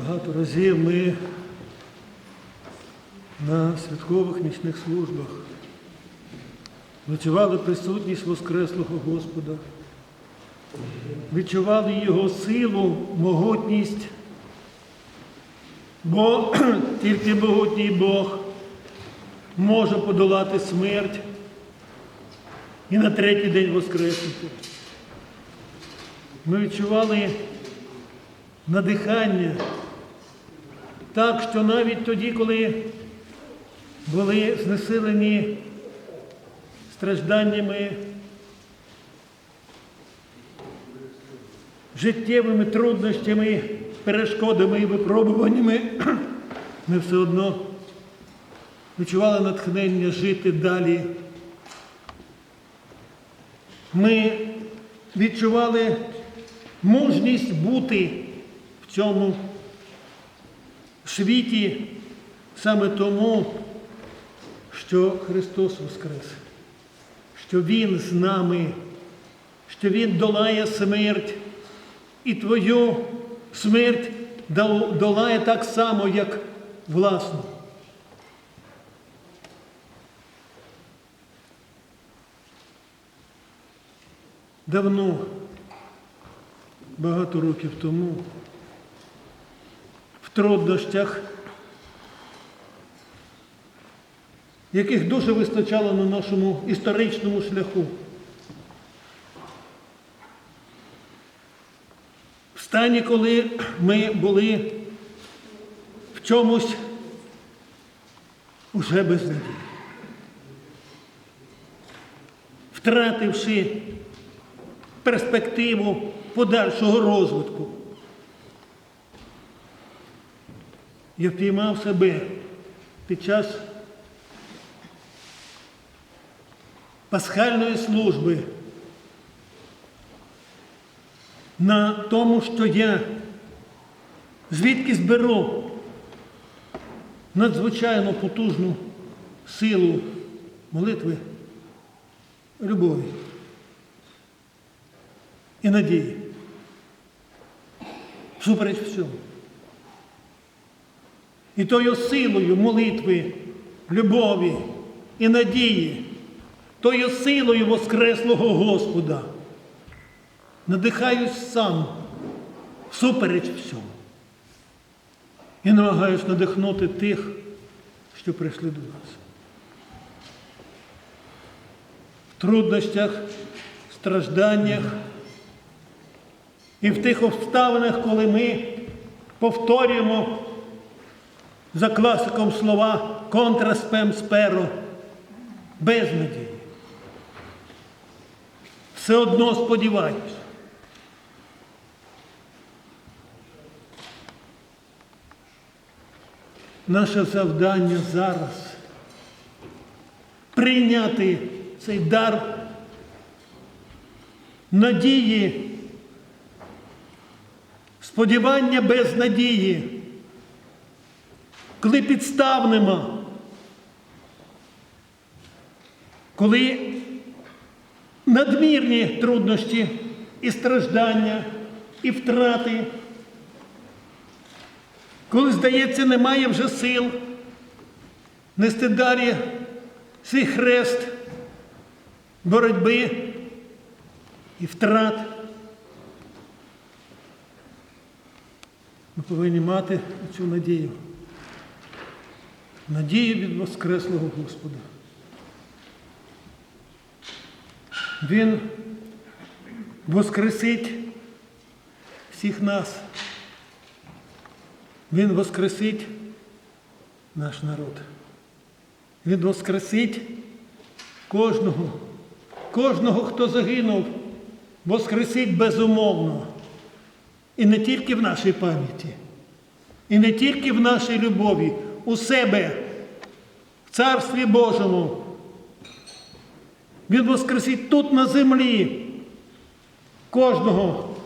Багато разів ми на святкових нічних службах відчували присутність Воскреслого Господа, відчували Його силу, могутність, бо тільки могутній Бог може подолати смерть і на третій день воскреснути. Ми відчували надихання. Так що навіть тоді, коли були знесилені стражданнями, життєвими труднощами, перешкодами і випробуваннями, ми все одно відчували натхнення жити далі. Ми відчували мужність бути в цьому світі саме тому, що Христос Воскрес, що Він з нами, що Він долає смерть, і твою смерть долає так само, як власну. Давно, багато років тому, в труднощах, яких дуже вистачало на нашому історичному шляху. В стані, коли ми були в чомусь уже без надії, втративши перспективу подальшого розвитку. Я впіймав себе під час пасхальної служби на тому, що я звідки зберу надзвичайно потужну силу молитви, любові і надії. Всупереч всьому. І тою силою молитви, любові і надії, тою силою Воскреслого Господа надихаюсь сам всупереч всьому. І намагаюсь надихнути тих, що прийшли до нас. В труднощах, стражданнях і в тих обставинах, коли ми повторюємо за класиком слова контра спем сперо без надії. Все одно сподіваюсь. Наше завдання зараз прийняти цей дар надії, сподівання без надії, коли підстав нема, коли надмірні труднощі і страждання, і втрати, коли, здається, немає вже сил нести далі свій хрест боротьби і втрат. Ми повинні мати цю надію. Надію від Воскреслого Господа. Він воскресить всіх нас. Він воскресить наш народ. Він воскресить кожного, кожного, хто загинув, воскресить безумовно. І не тільки в нашій пам'яті, і не тільки в нашій любові, у себе, в Царстві Божому. Він воскресить тут на землі кожного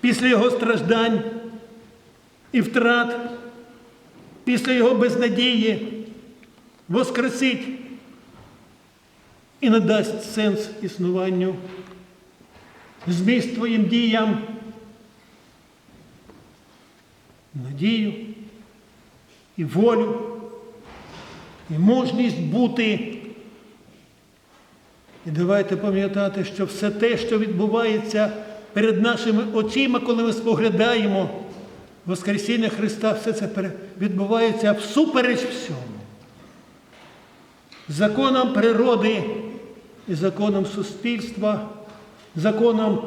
після його страждань і втрат, після його безнадії, воскресить і надасть сенс існуванню, зміст твоїм діям, надію і волю, і мужність бути. І давайте пам'ятати, що все те, що відбувається перед нашими очима, коли ми споглядаємо Воскресіння Христа, все це відбувається всупереч всьому. Законам природи і законам суспільства, законам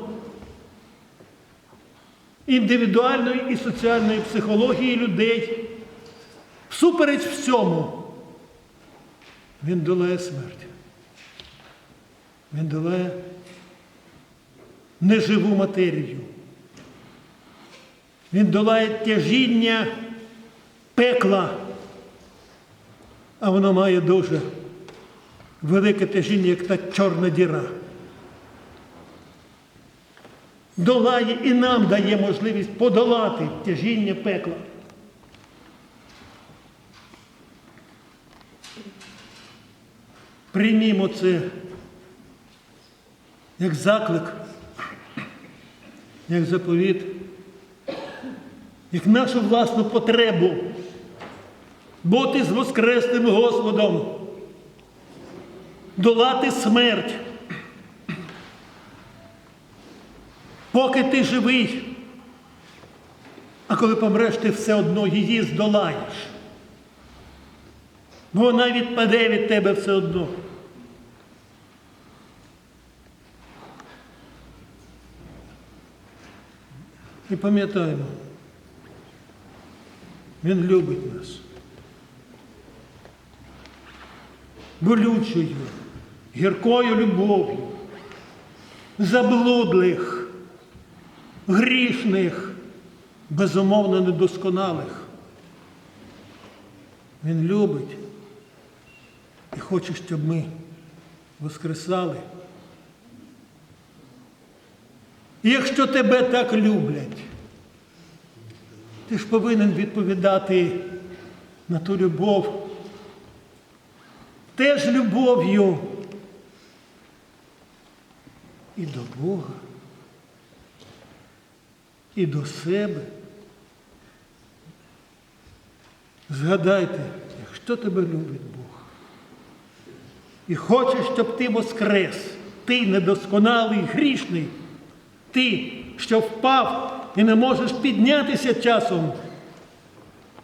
індивідуальної і соціальної психології людей. Всупереч всьому він долає смерть. Він долає неживу матерію. Він долає тяжіння пекла, а воно має дуже велике тяжіння, як та чорна діра. Долає і нам дає можливість подолати тяжіння пекла. Приймімо це як заклик, як заповіт, як нашу власну потребу бути з Воскресним Господом, долати смерть. Поки ти живий, а коли помреш, ти все одно її здолаєш. Бо вона відпаде від тебе все одно. І пам'ятаємо, Він любить нас. Болючою, гіркою любов'ю, заблудлих, грішних, безумовно недосконалих. Він любить і хоче, щоб ми воскресали. І якщо тебе так люблять, ти ж повинен відповідати на ту любов теж любов'ю і до Бога, і до себе. Згадайте, якщо тебе любить Бог і хоче, щоб ти воскрес, ти недосконалий, грішний, ти, що впав і не можеш піднятися часом,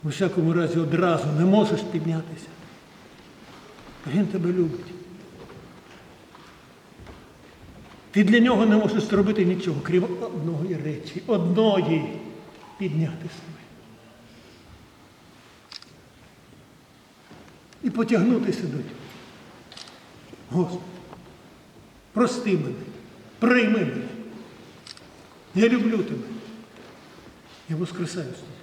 у всякому разі одразу не можеш піднятися. Він тебе любить. Ти для нього не можеш зробити нічого, крім одної речі, одної підняти себе. І потягнутися до нього. Господи, прости мене, прийми мене. Я люблю тебе. Я воскресаю з тобою.